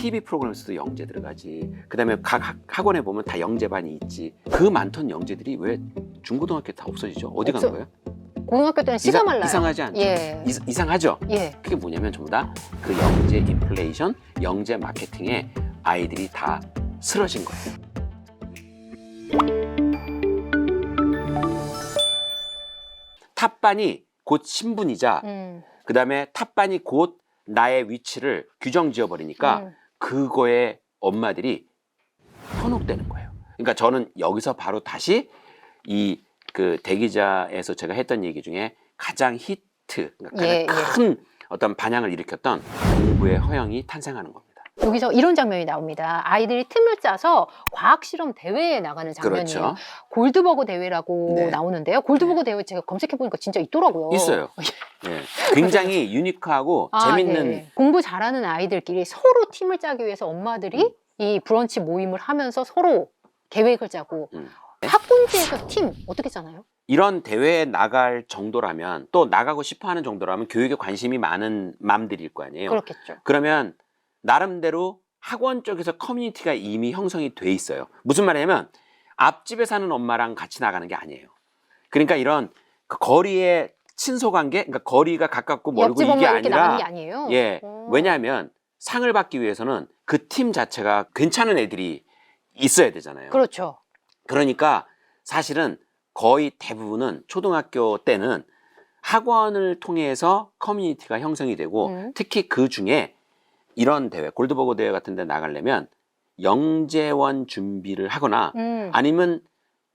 TV 프로그램에서도 영재 들어가지. 그다음에 각 학- 학원에 보면 다 영재반이 있지. 그 많던 영재들이 왜 중고등학교 다 없어지죠? 어디 간 없어- 거예요? 고등학교 때는 씨가 말라요. 이상하지 않죠? 예. 이, 이상하죠? 예. 그게 뭐냐면 전부 다 그 영재 인플레이션, 영재 마케팅에 아이들이 다 쓰러진 거예요. 탑반이 곧 신분이자 음. 그 다음에 탑반이 곧 나의 위치를 규정 지어버리니까 음. 그거에 엄마들이 현혹되는 거예요. 그러니까 저는 여기서 바로 다시 이 그 대기자에서 제가 했던 얘기 중에 가장 히트, 그러니까 가장 예, 예. 큰 어떤 반향을 일으켰던 공부의 허영이 탄생하는 겁니다. 여기서 이런 장면이 나옵니다. 아이들이 틈을 짜서 과학 실험 대회에 나가는 장면이에요. 그렇죠. 골드버거 대회라고 네. 나오는데요. 골드버거 대회 제가 검색해 보니까 진짜 있더라고요. 있어요. 예. 굉장히 유니크하고 아, 재밌는 예. 공부 잘하는 아이들끼리 서로 팀을 짜기 위해서 엄마들이 음. 이 브런치 모임을 하면서 서로 계획을 짜고 음. 학군지에서 팀 어떻게 짜나요? 이런 대회에 나갈 정도라면 또 나가고 싶어하는 정도라면 교육에 관심이 많은 맘들일 거 아니에요. 그렇겠죠. 그러면 나름대로 학원 쪽에서 커뮤니티가 이미 형성이 돼 있어요. 무슨 말이냐면 앞집에 사는 엄마랑 같이 나가는 게 아니에요. 그러니까 이런 그 거리의 친소관계, 그러니까 거리가 가깝고 멀고 이게 아니라 아니에요. 예 어. 왜냐하면 상을 받기 위해서는 그 팀 자체가 괜찮은 애들이 있어야 되잖아요. 그렇죠. 그러니까 사실은 거의 대부분은 초등학교 때는 학원을 통해서 커뮤니티가 형성이 되고 음. 특히 그 중에 이런 대회, 골드버거 대회 같은 데 나가려면 영재원 준비를 하거나 음. 아니면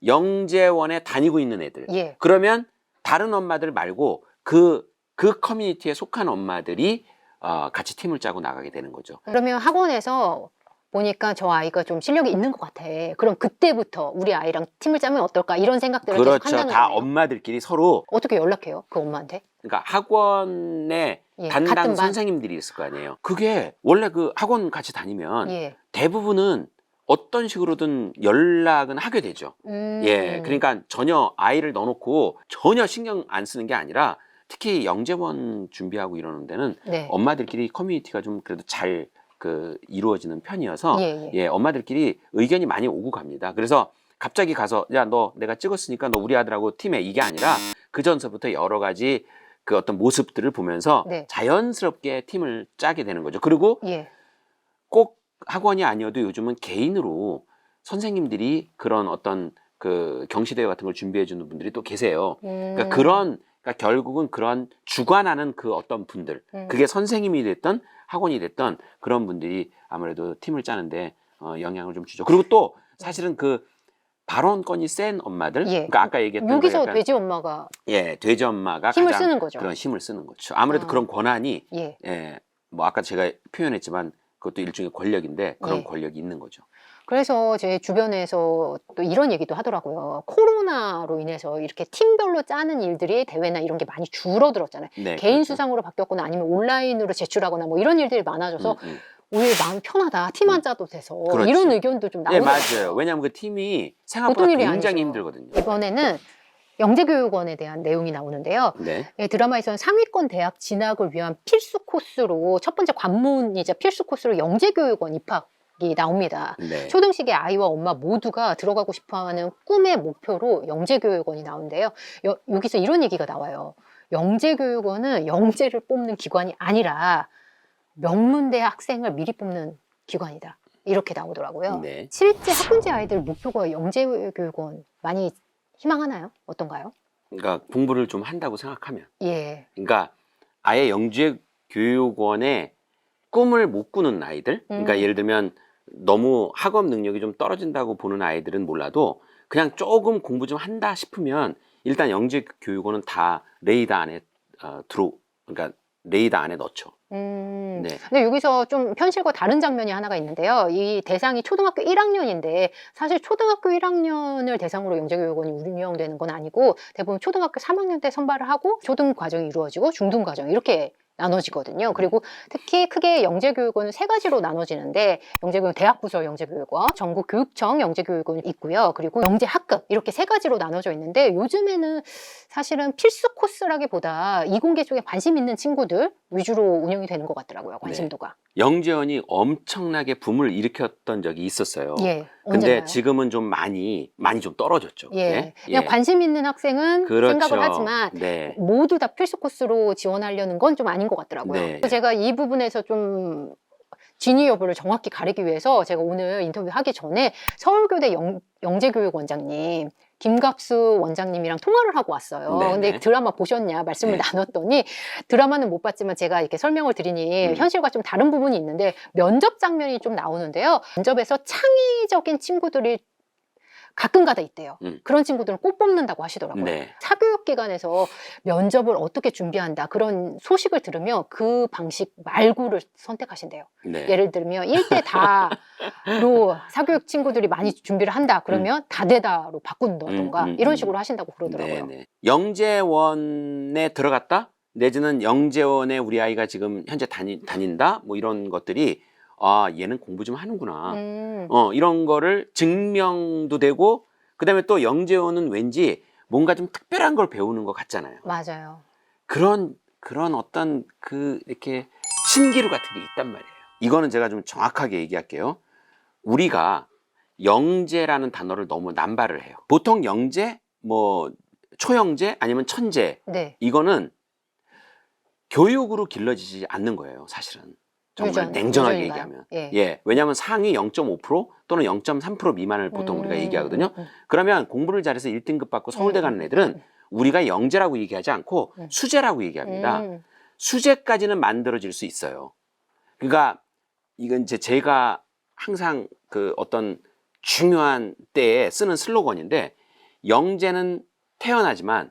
영재원에 다니고 있는 애들. 예. 그러면 다른 엄마들 말고 그, 그 커뮤니티에 속한 엄마들이 어, 같이 팀을 짜고 나가게 되는 거죠. 그러면 학원에서 보니까 저 아이가 좀 실력이 있는 것 같아. 그럼 그때부터 우리 아이랑 팀을 짜면 어떨까 이런 생각들을 계속 그렇죠. 한다는 다 거예요. 엄마들끼리 서로 어떻게 연락해요? 그 엄마한테? 그러니까 학원에 예, 담당 같은 반. 선생님들이 있을 거 아니에요. 그게 원래 그 학원 같이 다니면 예. 대부분은 어떤 식으로든 연락은 하게 되죠. 음. 예, 그러니까 전혀 아이를 넣어놓고 전혀 신경 안 쓰는 게 아니라 특히 영재원 준비하고 이러는 데는 네. 엄마들끼리 커뮤니티가 좀 그래도 잘 그 이루어지는 편이어서 예, 예. 예, 엄마들끼리 의견이 많이 오고 갑니다. 그래서 갑자기 가서 야 너 내가 찍었으니까 너 우리 아들하고 팀에 이게 아니라 그 전서부터 여러 가지 그 어떤 모습들을 보면서 네. 자연스럽게 팀을 짜게 되는 거죠. 그리고 예. 꼭 학원이 아니어도 요즘은 개인으로 선생님들이 그런 어떤 그 경시대회 같은 걸 준비해 주는 분들이 또 계세요. 음. 그러니까 그런 그러니까 결국은 그런 주관하는 그 어떤 분들 음. 그게 선생님이 됐던 학원이 됐던 그런 분들이 아무래도 팀을 짜는데 어, 영향을 좀 주죠. 그리고 또 사실은 그 발언권이 센 엄마들, 예. 그러니까 아까 얘기했던 여기서 거 약간, 돼지 엄마가 예 돼지 엄마가 힘을 가장 쓰는 거죠. 그런 힘을 쓰는 거죠. 아무래도 아. 그런 권한이 예. 예, 뭐 아까 제가 표현했지만 그것도 일종의 권력인데 그런 예. 권력이 있는 거죠. 그래서 제 주변에서 또 이런 얘기도 하더라고요. 코로나로 인해서 이렇게 팀별로 짜는 일들이 대회나 이런 게 많이 줄어들었잖아요. 네, 개인 그렇죠. 수상으로 바뀌었거나 아니면 온라인으로 제출하거나 뭐 이런 일들이 많아져서 음, 음. 오히려 마음 편하다. 팀 안 짜도 돼서 그렇지. 이런 의견도 좀네 나오더라고요. 맞아요. 왜냐하면 그 팀이 생각보다 보통 일이 굉장히 아니죠. 힘들거든요. 이번에는 영재교육원에 대한 내용이 나오는데요. 네, 예, 드라마에서는 상위권 대학 진학을 위한 필수 코스로 첫 번째 관문이자 필수 코스로 영재교육원 입학 이 나옵니다. 네. 초등식의 아이와 엄마 모두가 들어가고 싶어하는 꿈의 목표로 영재교육원이 나오는데요. 여, 여기서 이런 얘기가 나와요. 영재교육원은 영재를 뽑는 기관이 아니라 명문대 학생을 미리 뽑는 기관이다. 이렇게 나오더라고요. 네. 실제 학군지 아이들 목표가 영재교육원 많이 희망하나요? 어떤가요? 그러니까 공부를 좀 한다고 생각하면, 예. 그러니까 아예 영재 교육원의 꿈을 못 꾸는 아이들, 그러니까 음. 예를 들면 너무 학업 능력이 좀 떨어진다고 보는 아이들은 몰라도 그냥 조금 공부 좀 한다 싶으면 일단 영재 교육원은 다 레이더 안에 어, 들어, 그러니까 레이더 안에 넣죠. 음. 네. 근데 여기서 좀 현실과 다른 장면이 하나가 있는데요. 이 대상이 초등학교 1학년인데 사실 초등학교 1학년을 대상으로 영재교육원이 운영되는 건 아니고 대부분 초등학교 3학년 때 선발을 하고 초등 과정이 이루어지고 중등 과정 이렇게 나눠지거든요. 그리고 특히 크게 영재교육은 세 가지로 나눠지는데 영재교육 대학 부서 영재교육원, 전국 교육청 영재교육원 있고요. 그리고 영재학급 이렇게 세 가지로 나눠져 있는데 요즘에는 사실은 필수 코스라기보다 이공계 쪽에 관심 있는 친구들 위주로 운영이 되는 것 같더라고요. 관심도가. 영재원이 엄청나게 붐을 일으켰던 적이 있었어요. 예. 근데 언제나요? 지금은 좀 많이 많이 좀 떨어졌죠. 예. 그냥 관심 있는 학생은 그렇죠. 생각을 하지만 네. 모두 다 필수 코스로 지원하려는 건 좀 아닌 것 같더라고요. 네. 그래서 제가 이 부분에서 좀 진위 여부를 정확히 가리기 위해서 제가 오늘 인터뷰 하기 전에 서울교대 영, 영재교육 원장님 김갑수 원장님이랑 통화를 하고 왔어요. 네네. 근데 드라마 보셨냐 말씀을 네. 나눴더니 드라마는 못 봤지만 제가 이렇게 설명을 드리니 음. 현실과 좀 다른 부분이 있는데 면접 장면이 좀 나오는데요. 면접에서 창의적인 친구들이 가끔가다 있대요. 음. 그런 친구들은 꼭 뽑는다고 하시더라고요. 네. 사교육 기관에서 면접을 어떻게 준비한다 그런 소식을 들으면 그 방식 말고를 선택하신대요. 네. 예를 들면 1대 다로 사교육 친구들이 많이 준비를 한다 그러면 다대다로 바꾼다던가 음, 음, 이런 음. 식으로 하신다고 그러더라고요. 네네. 영재원에 들어갔다 내지는 영재원에 우리 아이가 지금 현재 다니, 다닌다 뭐 이런 것들이 아 얘는 공부 좀 하는구나. 음, 어 이런 거를 증명도 되고 그다음에 또 영재원은 왠지 뭔가 좀 특별한 걸 배우는 것 같잖아요. 맞아요. 그런 그런 어떤 그 이렇게 신기루 같은 게 있단 말이에요. 이거는 제가 좀 정확하게 얘기할게요. 우리가 영재라는 단어를 너무 남발을 해요. 보통 영재 뭐 초영재 아니면 천재. 네. 이거는 교육으로 길러지지 않는 거예요, 사실은. 정말 유전, 냉정하게? 얘기하면. 예. 예. 왜냐하면 상위 0.5% 또는 0.3% 미만을 보통 우리가 음, 얘기하거든요. 음, 그러면 공부를 잘해서 1등급 받고 서울대 음, 가는 애들은 우리가 영재라고 얘기하지 않고 음. 수재라고 얘기합니다. 음, 수재까지는 만들어질 수 있어요. 그러니까 이건 이제 제가 항상 그 어떤 중요한 때에 쓰는 슬로건인데 영재는 태어나지만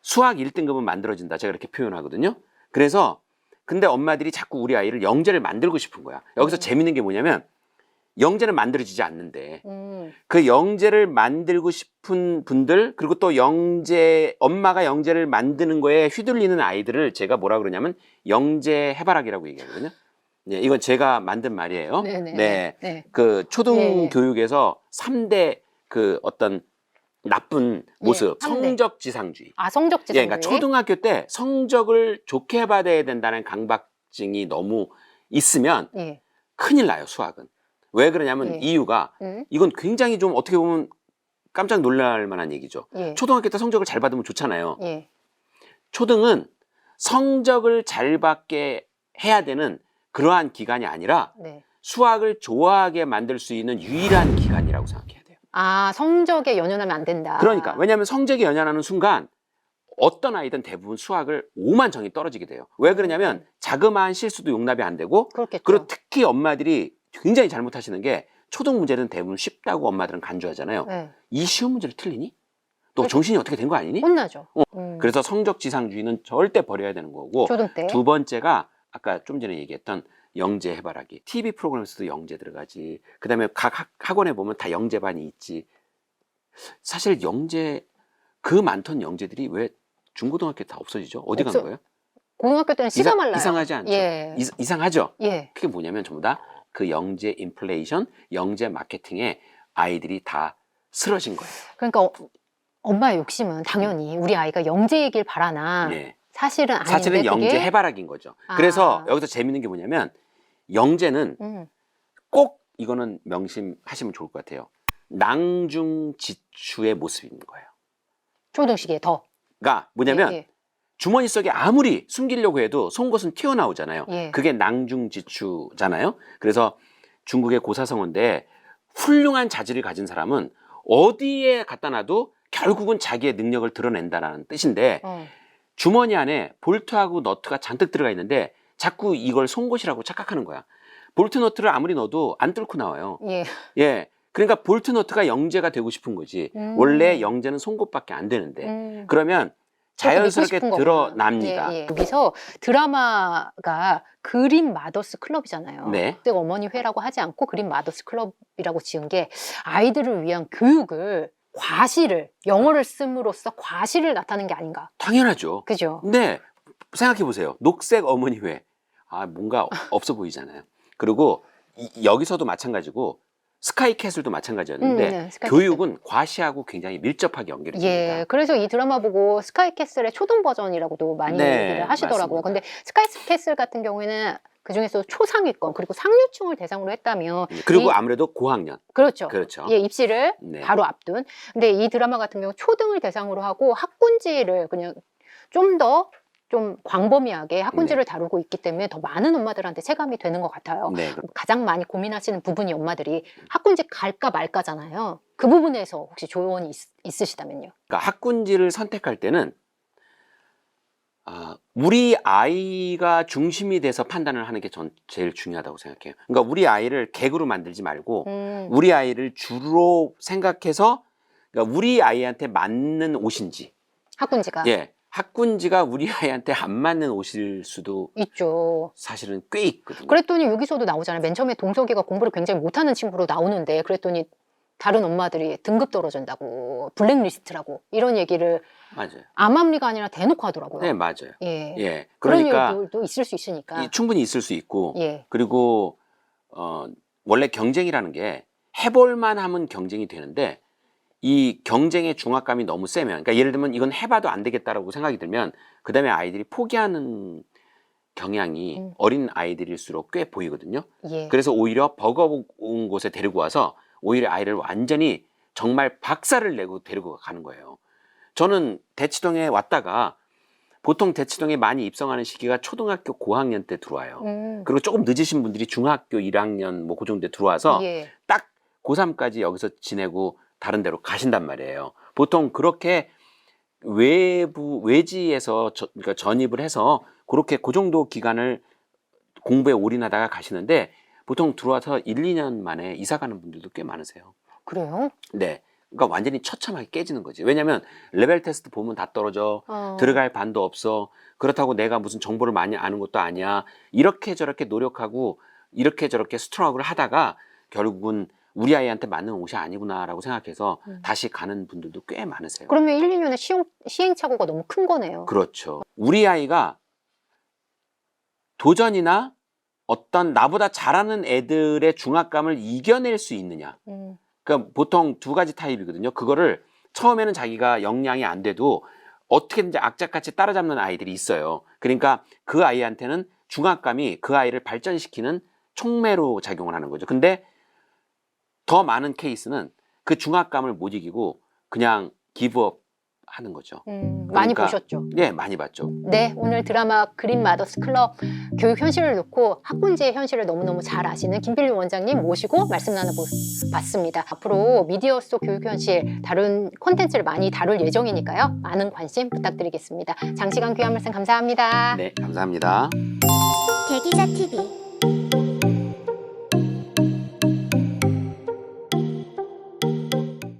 수학 1등급은 만들어진다. 제가 이렇게 표현하거든요. 그래서 근데 엄마들이 자꾸 우리 아이를 영재를 만들고 싶은 거야. 여기서 음. 재밌는 게 뭐냐면 영재는 만들어지지 않는데 음, 그 영재를 만들고 싶은 분들 그리고 또 영재 엄마가 영재를 만드는 거에 휘둘리는 아이들을 제가 뭐라 그러냐면 영재 해바라기라고 얘기하거든요. 네, 이건 제가 만든 말이에요. 네네. 네. 네. 그 초등 예, 예. 교육에서 삼대그 어떤 나쁜 모습, 예, 삼 대. 성적 지상주의. 아 성적지 예, 그러니까 초등학교 때 성적을 좋게 받아야 된다는 강박증이 너무 있으면 예. 큰일 나요, 수학은. 왜 그러냐면 예. 이유가 음, 이건 굉장히 좀 어떻게 보면 깜짝 놀랄 만한 얘기죠. 예. 초등학교 때 성적을 잘 받으면 좋잖아요. 예. 초등은 성적을 잘 받게 해야 되는 그러한 기간이 아니라 네. 수학을 좋아하게 만들 수 있는 유일한 기간이라고 생각해야 돼요. 아 성적에 연연하면 안 된다. 그러니까 왜냐하면 성적이 연연하는 순간 어떤 아이든 대부분 수학을 오만정이 떨어지게 돼요. 왜 그러냐면 자그마한 실수도 용납이 안 되고 그렇겠죠. 그리고 특히 엄마들이 굉장히 잘못하시는 게 초등 문제는 대부분 쉽다고 엄마들은 간주하잖아요. 네. 이 쉬운 문제를 틀리니? 너 그렇죠. 정신이 어떻게 된 거 아니니? 혼나죠. 어, 음, 그래서 성적 지상주의는 절대 버려야 되는 거고 초등 때. 두 번째가 아까 좀 전에 얘기했던 영재 해바라기. TV 프로그램에서도 영재 들어가지. 그 다음에 각 학- 학원에 보면 다 영재반이 있지. 사실 영재 그 많던 영재들이 왜 중고등학교 다 없어지죠? 어디 간 없어- 거예요? 고등학교 때는 씨가 이상- 말라요. 이상하지 않죠? 예. 이, 이상하죠? 예. 그게 뭐냐면 전부 다 그 영재 인플레이션 영재 마케팅에 아이들이 다 쓰러진 거예요. 그러니까 어- 엄마의 욕심은 당연히 우리 아이가 영재이길 바라나. 네. 사실은 아닌데 사실은 영재 그게 해바라기인 거죠. 아. 그래서 여기서 재밌는 게 뭐냐면 영재는 음, 꼭 이거는 명심하시면 좋을 것 같아요. 낭중지추의 모습인 거예요. 초등식에 더. 그러니까 뭐냐면 예, 주머니 속에 아무리 숨기려고 해도 송곳은 튀어나오잖아요. 예. 그게 낭중지추잖아요. 그래서 중국의 고사성어인데 훌륭한 자질을 가진 사람은 어디에 갖다 놔도 결국은 자기의 능력을 드러낸다라는 뜻인데 어, 주머니 안에 볼트하고 너트가 잔뜩 들어가 있는데 자꾸 이걸 송곳이라고 착각하는 거야. 볼트 너트를 아무리 넣어도 안 뚫고 나와요. 예. 예. 그러니까 볼트 너트가 영재가 되고 싶은 거지. 음. 원래 영재는 송곳밖에 안 되는데. 음. 그러면 자연스럽게. 드러납니다. 예, 예. 여기서 드라마가 그린 마더스 클럽이잖아요. 네. 그때 어머니 회라고 하지 않고 그린 마더스 클럽이라고 지은 게 아이들을 위한 교육을 과시를 영어를 씀으로써 과시를 나타낸 게 아닌가. 당연하죠. 그죠? 근데 생각해 보세요. 녹색 어머니 회. 아, 뭔가 없어 보이잖아요. 그리고 이- 여기서도 마찬가지고 스카이 캐슬도 마찬가지였는데 음, 네, 스카이캐슬. 교육은 과시하고 굉장히 밀접하게 연결이 됩니다. 예, 그래서 이 드라마 보고 스카이 캐슬의 초등 버전이라고도 많이 네, 얘기를 하시더라고요. 맞습니다. 근데 스카이 캐슬 같은 경우에는 그 중에서 초상위권 그리고 상류층을 대상으로 했다면 그리고 이- 아무래도 고학년. 그렇죠. 그렇죠. 예, 입시를 네. 바로 앞둔. 근데 이 드라마 같은 경우 초등을 대상으로 하고 학군지를 그냥 좀더 좀 광범위하게 학군지를 다루고 있기 때문에 더 많은 엄마들한테 체감이 되는 것 같아요. 네. 그- 가장 많이 고민하시는 부분이 엄마들이 학군지 갈까 말까잖아요. 그 부분에서 혹시 조언이 있, 있으시다면요. 그러니까 학군지를 선택할 때는 아, 우리 아이가 중심이 돼서 판단을 하는 게 전 제일 중요하다고 생각해요. 그러니까 우리 아이를 객으로 만들지 말고 음, 우리 아이를 주로 생각해서 그러니까 우리 아이한테 맞는 옷인지 학군지가 예 학군지가 우리 아이한테 안 맞는 옷일 수도 있죠. 사실은 꽤 있거든요. 그랬더니 여기서도 나오잖아요. 맨 처음에 동석이가 공부를 굉장히 못하는 친구로 나오는데 그랬더니 다른 엄마들이 등급 떨어진다고 블랙리스트라고 이런 얘기를 맞아요. 암암리가 아니라 대놓고 하더라고요. 네 맞아요. 예. 예 그런 그러니까 일도 있을 수 있으니까. 이 충분히 있을 수 있고 예. 그리고 어 원래 경쟁이라는 게 해볼만 하면 경쟁이 되는데 이 경쟁의 중압감이 너무 세면 그러니까 예를 들면 이건 해봐도 안 되겠다라고 생각이 들면 그 다음에 아이들이 포기하는 경향이 음. 어린 아이들일수록 꽤 보이거든요. 예. 그래서 오히려 버거운 곳에 데리고 와서 오히려 아이를 완전히 정말 박살을 내고 데리고 가는 거예요. 저는 대치동에 왔다가 보통 대치동에 많이 입성하는 시기가 초등학교 고학년 때 들어와요. 음. 그리고 조금 늦으신 분들이 중학교 1학년 뭐 그 정도 에 들어와서 예. 딱 고3까지 여기서 지내고 다른 데로 가신단 말이에요. 보통 그렇게 외부 외지에서 저, 그러니까 전입을 해서 그렇게 그 정도 기간을 공부에 올인하다가 가시는데 보통 들어와서 1, 2년 만에 이사 가는 분들도 꽤 많으세요. 그래요? 네. 그러니까 완전히 처참하게 깨지는 거지. 왜냐면 레벨 테스트 보면 다 떨어져. 어. 들어갈 반도 없어. 그렇다고 내가 무슨 정보를 많이 아는 것도 아니야. 이렇게 저렇게 노력하고 이렇게 저렇게 스트럭을 하다가 결국은 우리 아이한테 맞는 옷이 아니구나라고 생각해서 음. 다시 가는 분들도 꽤 많으세요. 그러면 1, 2년에 시행, 시행착오가 너무 큰 거네요. 그렇죠. 우리 아이가 도전이나 어떤 나보다 잘하는 애들의 중압감을 이겨낼 수 있느냐. 음. 그러니까 보통 두 가지 타입이거든요. 그거를 처음에는 자기가 역량이 안 돼도 어떻게든지 악착같이 따라잡는 아이들이 있어요. 그러니까 그 아이한테는 중압감이 그 아이를 발전시키는 촉매로 작용을 하는 거죠. 근데 더 많은 케이스는 그 중압감을 못 이기고 그냥 기브업 하는 거죠. 음, 많이 그러니까- 보셨죠? 네, 많이 봤죠. 네, 오늘 드라마 그린 마더스 클럽 교육 현실을 놓고 학군지의 현실을 너무너무 잘 아시는 김필리 원장님 모시고 말씀 나눠봤습니다. 앞으로 미디어 속 교육 현실 다른 콘텐츠를 많이 다룰 예정이니까요. 많은 관심 부탁드리겠습니다. 장시간 귀한 말씀 감사합니다. 네, 감사합니다. 대기자 TV